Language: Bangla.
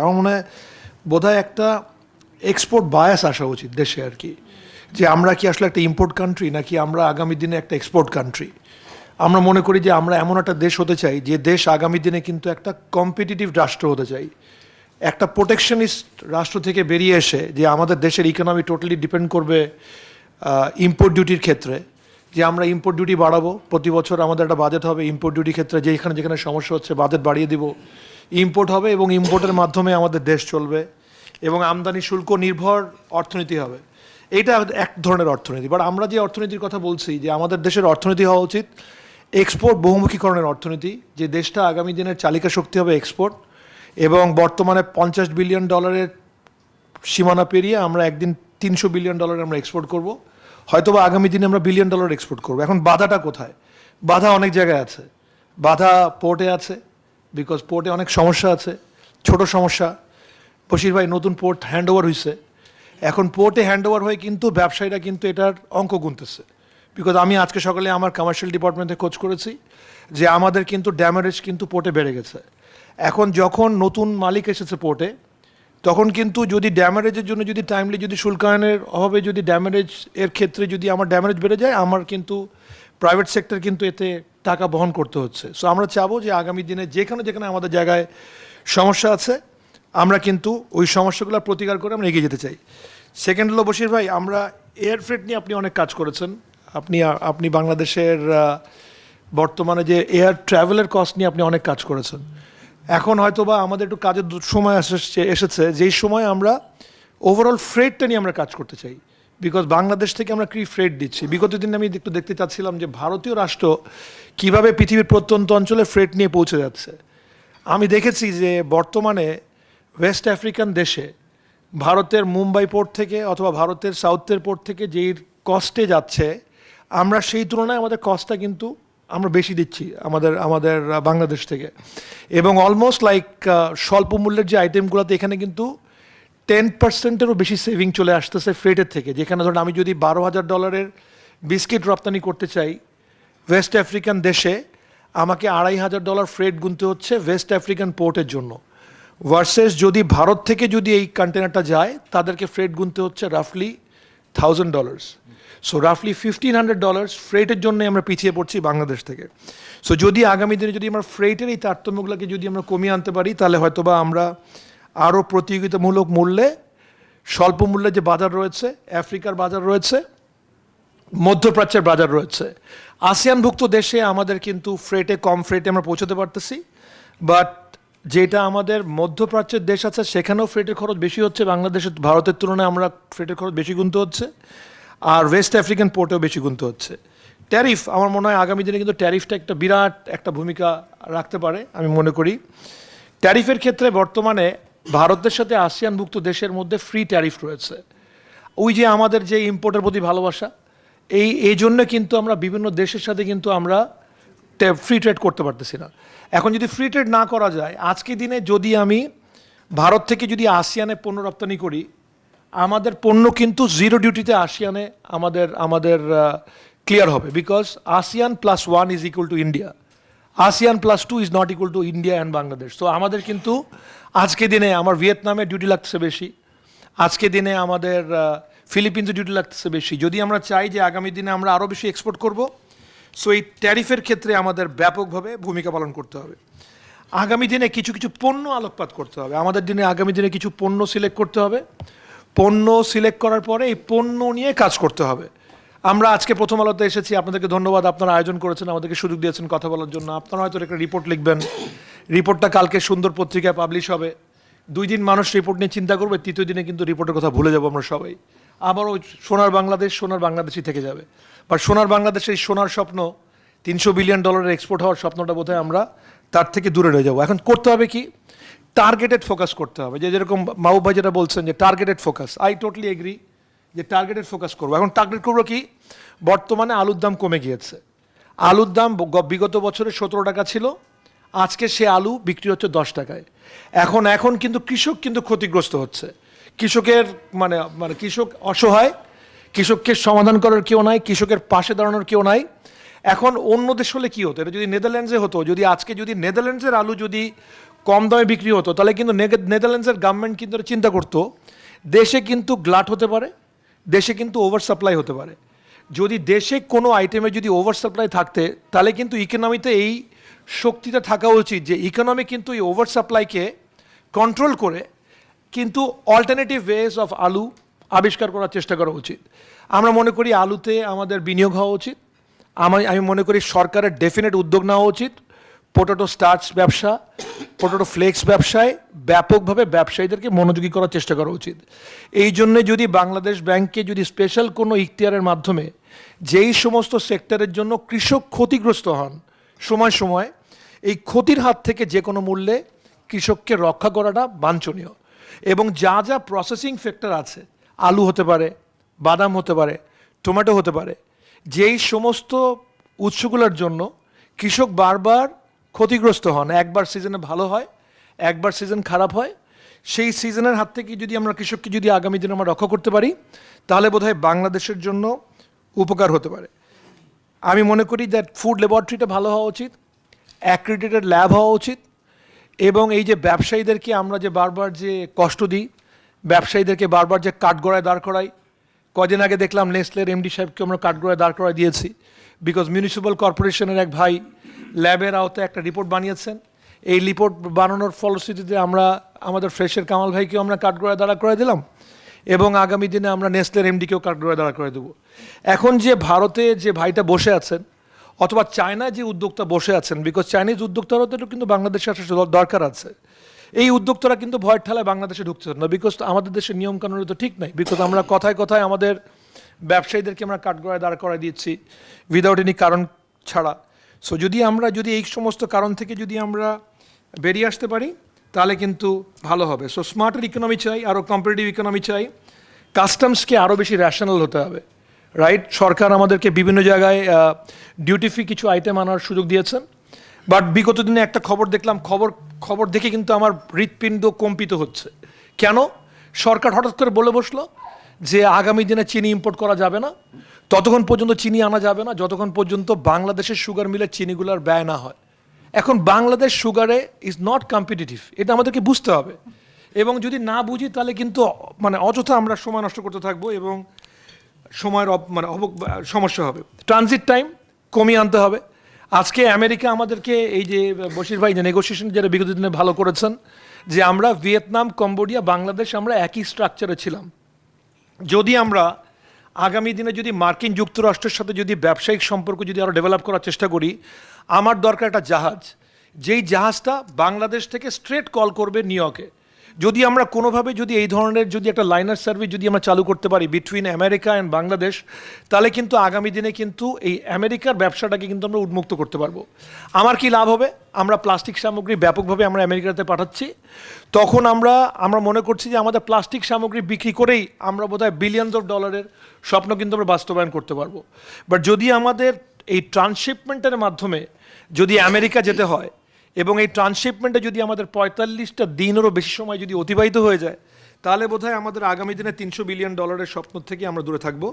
আমার মনে হয় বোধহয় একটা এক্সপোর্ট বায়াস আসা উচিত দেশে আর কি। যে আমরা কি আসলে একটা ইম্পোর্ট কান্ট্রি নাকি আমরা আগামী দিনে একটা এক্সপোর্ট কান্ট্রি আমরা মনে করি যে আমরা এমন একটা দেশ হতে চাই, যে দেশ আগামী দিনে কিন্তু একটা কম্পিটিটিভ রাষ্ট্র হতে চাই। একটা প্রোটেকশনিস্ট রাষ্ট্র থেকে বেরিয়ে এসে যে আমাদের দেশের ইকোনমি টোটালি ডিপেন্ড করবে ইম্পোর্ট ডিউটির ক্ষেত্রে। যে আমরা ইম্পোর্ট ডিউটি বাড়াবো, প্রতি বছর আমাদের একটা বাজেট হবে ইম্পোর্ট ডিউটির ক্ষেত্রে যেখানে যেখানে সমস্যা হচ্ছে বাজেট বাড়িয়ে দিব। ইম্পোর্ট হবে এবং ইম্পোর্টের মাধ্যমে আমাদের দেশ চলবে এবং আমদানি শুল্ক নির্ভর অর্থনীতি হবে। এটা এক ধরনের অর্থনীতি। বাট আমরা যে অর্থনীতির কথা বলছি, যে আমাদের দেশের অর্থনীতি হওয়া উচিত এক্সপোর্ট বহুমুখীকরণের অর্থনীতি, যে দেশটা আগামী দিনের চালিকা শক্তি হবে এক্সপোর্ট এবং বর্তমানে পঞ্চাশ বিলিয়ন ডলারের সীমানা পেরিয়ে আমরা একদিন তিনশো বিলিয়ন ডলার আমরা এক্সপোর্ট করব। হয়তোবা আগামী দিনে আমরা বিলিয়ন ডলার এক্সপোর্ট করব। এখন বাধাটা কোথায়? বাধা অনেক জায়গায় আছে। বাধা পোর্টে আছে। বিকজ পোর্টে অনেক সমস্যা আছে, ছোট সমস্যা। বশির ভাই, নতুন পোর্ট হ্যান্ড ওভার হয়েছে এখন পোর্টে হ্যান্ড ওভার হয়ে কিন্তু ব্যবসায়ীরা কিন্তু এটার অঙ্ক গুনতেছে। বিকজ আমি আজকে সকালে আমার কমার্শিয়াল ডিপার্টমেন্টে খোঁজ করেছি যে আমাদের কিন্তু ড্যামেজ কিন্তু পোর্টে বেড়ে গেছে। এখন যখন নতুন মালিক এসেছে পোর্টে তখন কিন্তু যদি ড্যামেজের জন্য যদি টাইমলি যদি শুল্কায়নের অভাবে যদি ড্যামেজ এর ক্ষেত্রে যদি আমার ড্যামেজ বেড়ে যায়, আমার কিন্তু প্রাইভেট সেক্টর কিন্তু এতে টাকা বহন করতে হচ্ছে। সো আমরা চাবো যে আগামী দিনে যেখানে যেখানে আমাদের জায়গায় সমস্যা আছে, আমরা কিন্তু ওই সমস্যাগুলো প্রতিকার করে আমরা এগিয়ে যেতে চাই। সেকেন্ড হলো বশির ভাই, আমরা এয়ার ফ্রেট নিয়ে আপনি অনেক কাজ করেছেন। আপনি আপনি বাংলাদেশের বর্তমানে যে এয়ার ট্রাভেলের কস্ট নিয়ে আপনি অনেক কাজ করেছেন। এখন হয়তো বা আমাদের একটু কাজের সময় এসেছে এসেছে, যেই সময় আমরা ওভারঅল ফ্রেডটা নিয়ে আমরা কাজ করতে চাই। বিকজ বাংলাদেশ থেকে আমরা কি ফ্রেড দিচ্ছি? বিগত দিনে আমি একটু দেখতে চাচ্ছিলাম যে ভারতীয় রাষ্ট্র কীভাবে পৃথিবীর প্রত্যন্ত অঞ্চলে ফ্রেড নিয়ে পৌঁছে যাচ্ছে। আমি দেখেছি যে বর্তমানে ওয়েস্ট আফ্রিকান দেশে ভারতের মুম্বাই পোর্ট থেকে অথবা ভারতের সাউথের পোর্ট থেকে যেই কস্টে যাচ্ছে, আমরা সেই তুলনায় আমাদের কস্টটা কিন্তু আমরা বেশি দিচ্ছি আমাদের আমাদের বাংলাদেশ থেকে। এবং অলমোস্ট লাইক স্বল্প মূল্যের যে আইটেমগুলোতে এখানে কিন্তু টেন পার্সেন্টেরও বেশি সেভিং চলে আসতেছে ফ্রেটের থেকে। যেখানে ধরুন আমি যদি বারো হাজার ডলারের বিস্কিট রপ্তানি করতে চাই ওয়েস্ট আফ্রিকান দেশে, আমাকে আড়াই হাজার ডলার ফ্রেট গুনতে হচ্ছে ওয়েস্ট আফ্রিকান পোর্টের জন্য। ভার্সেস যদি ভারত থেকে যদি এই কন্টেনারটা যায়, তাদেরকে ফ্রেট গুনতে হচ্ছে রাফলি thousand dollars so রাফলি fifteen hundred dollars ফ্রেটের জন্য আমরা পিছিয়ে পড়ছি বাংলাদেশ থেকে। সো যদি আগামী দিনে যদি আমরা ফ্রেটের এই তারতম্যগুলোকে যদি আমরা কমিয়ে আনতে পারি, তাহলে হয়তোবা আমরা আরও প্রতিযোগিতামূলক মূল্যে, স্বল্প মূল্যে যে বাজার রয়েছে, আফ্রিকার বাজার রয়েছে, মধ্যপ্রাচ্যের বাজার রয়েছে। আসিয়ানভুক্ত দেশে আমাদের কিন্তু ফ্রেটে, কম ফ্রেটে আমরা পৌঁছতে পারতেছি। বাট যেটা আমাদের মধ্যপ্রাচ্যের দেশ আছে, সেখানেও ফ্রেটের খরচ বেশি হচ্ছে। বাংলাদেশের ভারতের তুলনায় আমরা ফ্রেটের খরচ বেশি গুনতে হচ্ছে। আর ওয়েস্ট আফ্রিকান পোর্টেও বেশি গুনতে হচ্ছে। ট্যারিফ আমার মনে হয় আগামী দিনে কিন্তু ট্যারিফটা একটা বিরাট একটা ভূমিকা রাখতে পারে, আমি মনে করি। ট্যারিফের ক্ষেত্রে বর্তমানে ভারতের সাথে আসিয়ানভুক্ত দেশের মধ্যে ফ্রি ট্যারিফ রয়েছে। ওই যে আমাদের যে ইম্পোর্টের প্রতি ভালোবাসা, এই এই জন্য কিন্তু আমরা বিভিন্ন দেশের সাথে কিন্তু আমরা ফ্রি ট্রেড করতে পারতেছি না। এখন যদি ফ্রি ট্রেড না করা যায়, আজকে দিনে যদি আমি ভারত থেকে যদি আসিয়ানে পণ্য রপ্তানি করি, আমাদের পণ্য কিন্তু জিরো ডিউটিতে আসিয়ানে আমাদের আমাদের ক্লিয়ার হবে। Because ASEAN plus one is equal to India ASEAN plus two is not equal to India and Bangladesh তো আমাদের কিন্তু আজকে দিনে আমার ভিয়েতনামে ডিউটি লাগতেছে বেশি। আজকে দিনে আমাদের ফিলিপিন্সে ডিউটি লাগতেছে বেশি। যদি আমরা চাই যে আগামী দিনে আমরা আরও বেশি এক্সপোর্ট করব সো এই ট্যারিফের ক্ষেত্রে আমাদের ব্যাপকভাবে ভূমিকা পালন করতে হবে। আগামী দিনে কিছু কিছু পণ্য আলোকপাত করতে হবে। আমাদের দিনে আগামী দিনে কিছু পণ্য সিলেক্ট করতে হবে। পণ্য সিলেক্ট করার পরে এই পণ্য নিয়ে কাজ করতে হবে। আমরা আজকে প্রথম আলোতে এসেছি। আপনাদেরকে ধন্যবাদ। আপনারা আয়োজন করেছেন, আমাদেরকে সুযোগ দিয়েছেন কথা বলার জন্য। আপনারা হয়তো একটা রিপোর্ট লিখবেন। রিপোর্টটা কালকে সুন্দর পত্রিকায় পাবলিশ হবে। দুই দিন মানুষ রিপোর্ট নিয়ে চিন্তা করবে, তৃতীয় দিনে কিন্তু রিপোর্টের কথা ভুলে যাব আমরা সবাই। আবার ওই সোনার বাংলাদেশ, সোনার বাংলাদেশই থেকে যাবে। বাট সোনার বাংলাদেশের সোনার স্বপ্ন, তিনশো বিলিয়ন ডলারের এক্সপোর্ট হওয়ার স্বপ্নটা বোধহয় আমরা তার থেকে দূরে রয়ে যাব। এখন করতে হবে কি? টার্গেটেড ফোকাস করতে হবে। যে যেরকম মাহবুব ভাই যেটা বলছেন যে targeted focus I totally agree যে টার্গেটের ফোকাস করব। এখন টার্গেট করব কি? বর্তমানে আলুর দাম কমে গিয়েছে। আলুর দাম বিগত বছরে সতেরো টাকা ছিল, আজকে সে আলু বিক্রি হচ্ছে দশ টাকায়। এখন এখন কিন্তু কৃষক কিন্তু ক্ষতিগ্রস্ত হচ্ছে। কৃষকের মানে মানে কৃষক অসহায়, কৃষককে সমাধান করার কেউ নাই, কৃষকের পাশে দাঁড়ানোর কেউ নাই। এখন অন্য দেশ হলে কি হতো? এটা যদি নেদারল্যান্ডসে হতো, যদি আজকে যদি নেদারল্যান্ডসের আলু যদি কম দামে বিক্রি হতো, তাহলে কিন্তু নেদারল্যান্ডসের গভর্নমেন্ট কিন্তু চিন্তা করতো। দেশে কিন্তু গ্লাট হতে পারে দেশে কিন্তু ওভার সাপ্লাই হতে পারে। যদি দেশে কোনো আইটেমে যদি ওভার সাপ্লাই থাকতে, তাহলে কিন্তু ইকোনমিতে এই শক্তিটা থাকা উচিত যে ইকোনমি কিন্তু এই ওভার সাপ্লাইকে কন্ট্রোল করে, কিন্তু অল্টারনেটিভ ওয়েজ অফ আলু আবিষ্কার করার চেষ্টা করা উচিত। আমরা মনে করি আলুতে আমাদের বিনিয়োগ হওয়া উচিত। আমি আমি মনে করি সরকারের ডেফিনেট উদ্যোগ নেওয়া উচিত। পোটাটো স্টার্চ ব্যবসা পোটাটো ফ্লেক্স ব্যবসায় ব্যাপকভাবে ব্যবসায়ীদেরকে মনোযোগী করার চেষ্টা করা উচিত। এই জন্যে যদি বাংলাদেশ ব্যাংকে যদি স্পেশাল কোনো ইখতিয়ারের মাধ্যমে যেই সমস্ত সেক্টরের জন্য কৃষক ক্ষতিগ্রস্ত হন, সময় সময় এই ক্ষতির হাত থেকে যে কোনো মূল্যে কৃষককে রক্ষা করাটা বাঞ্ছনীয়। এবং যা যা প্রসেসিং ফ্যাক্টর আছে, আলু হতে পারে, বাদাম হতে পারে টমেটো হতে পারে, যেই সমস্ত উৎসগুলোর জন্য কৃষক বারবার ক্ষতিগ্রস্ত হন, একবার সিজনে ভালো হয় একবার সিজন খারাপ হয়, সেই সিজনের হাত থেকে যদি আমরা কৃষককে যদি আগামী দিনে আমরা রক্ষা করতে পারি, তাহলে বোধহয় বাংলাদেশের জন্য উপকার হতে পারে। আমি মনে করি দ্যাট ফুড ল্যাবরেটরিটা ভালো হওয়া উচিত অ্যাক্রিডিটেড ল্যাব হওয়া উচিত, এবং এই যে ব্যবসায়ীদেরকে আমরা যে বারবার যে কষ্ট দিই, ব্যবসায়ীদেরকে বারবার যে কাঠগড়ায় দাঁড় করাই, কদিন আগে দেখলাম নেসলের এমডি সাহেবকে আমরা কাঠগড়ায় দাঁড় করায় দিয়েছি বিকজ মিউনিসিপ্যাল কর্পোরেশনের এক ভাই ল্যাবের আওতায় একটা রিপোর্ট বানিয়েছেন। এই রিপোর্ট বানানোর ফলশ্রুতিতে আমরা, আমাদের ফ্রেশের কামাল ভাইকেও আমরা কাঠগড়ায় দাঁড়া করে দিলাম এবং আগামী দিনে আমরা নেসলের এমডিকেও কাঠগড়ায় দাঁড়া করে দেবো। এখন যে ভারতে যে ভাইটা বসে আছেন, অথবা চায়নায় যে উদ্যোক্তা বসে আছেন বিকজ চাইনিজ উদ্যোক্তারও তো কিন্তু বাংলাদেশে আসা দরকার আছে। এই উদ্যোক্তারা কিন্তু ভয়ের ঠেলায় বাংলাদেশে ঢুকছেন না বিকজ আমাদের দেশের নিয়মকানুন তো ঠিক নাই বিকজ আমরা কথায় কথায় আমাদের ব্যবসায়ীদেরকে আমরা কাঠগড়ায় দাঁড় করায় দিচ্ছি উইদাউট এনি কারণ ছাড়া। সো যদি আমরা, যদি এই সমস্ত কারণ থেকে যদি আমরা বেরিয়ে আসতে পারি, তাহলে কিন্তু ভালো হবে। সো স্মার্টার ইকোনমি চাই আরও কম্পিটিটিভ ইকোনমি চাই। কাস্টমসকে আরও বেশি র্যাশনাল হতে হবে রাইট সরকার আমাদেরকে বিভিন্ন জায়গায় ডিউটি ফি কিছু আইটেম আনার সুযোগ দিয়েছেন। বাট বিগত দিনে একটা খবর দেখলাম, খবর খবর দেখে কিন্তু আমার হৃৎপিণ্ড কম্পিত হচ্ছে। কেন? সরকার হঠাৎ করে বলে বসল যে আগামী দিনে চিনি ইম্পোর্ট করা যাবে না। ততক্ষণ পর্যন্ত চিনি আনা যাবে না, যতক্ষণ পর্যন্ত বাংলাদেশের সুগার মিলের চিনিগুলোর ব্যয় না হয়। এখন বাংলাদেশ সুগারে ইজ নট কম্পিটিটিভ এটা আমাদেরকে বুঝতে হবে। এবং যদি না বুঝি, তাহলে কিন্তু মানে অযথা আমরা সময় নষ্ট করতে থাকব এবং সময়ের মানে সমস্যা হবে। ট্রানজিট টাইম কমিয়ে আনতে হবে। আজকে আমেরিকা আমাদেরকে এই যে বশির ভাই যে নেগোসিয়েশন যেটা বিগত দিনে ভালো করেছেন, যে আমরা ভিয়েতনাম, কম্বোডিয়া, বাংলাদেশ আমরা একই স্ট্রাকচারে ছিলাম। যদি আমরা আগামী দিনে যদি মার্কিন যুক্তরাষ্ট্রের সাথে যদি ব্যবসায়িক সম্পর্ক যদি আরও ডেভেলপ করার চেষ্টা করি, আমার দরকার একটা জাহাজ। যেই জাহাজটা বাংলাদেশ থেকে স্ট্রেট কল করবে নিউ ইয়র্কে। যদি আমরা কোনোভাবে যদি এই ধরনের যদি একটা লাইনার সার্ভিস যদি আমরা চালু করতে পারি বিটুইন আমেরিকা অ্যান্ড বাংলাদেশ তাহলে কিন্তু আগামী দিনে কিন্তু এই আমেরিকার ব্যবসাটাকে কিন্তু আমরা উন্মুক্ত করতে পারব। আমার কি লাভ হবে? আমরা প্লাস্টিক সামগ্রী ব্যাপকভাবে আমরা আমেরিকাতে পাঠাচ্ছি। তখন আমরা আমরা মনে করছি যে আমাদের প্লাস্টিক সামগ্রী বিক্রি করেই আমরা বোধহয় বিলিয়নস অফ ডলারের স্বপ্ন কিন্তু আমরা বাস্তবায়ন করতে পারব। বাট যদি আমাদের এই ট্রান্সশিপমেন্টের মাধ্যমে যদি আমেরিকা যেতে হয় এবং এই ট্রান্সশিপমেন্টে যদি আমাদের পঁয়তাল্লিশটা দিনেরও বেশি সময় যদি অতিবাহিত হয়ে যায়, তাহলে বোধহয় আমাদের আগামী দিনে তিনশো বিলিয়ন ডলারের স্বপ্ন থেকে আমরা দূরে থাকব।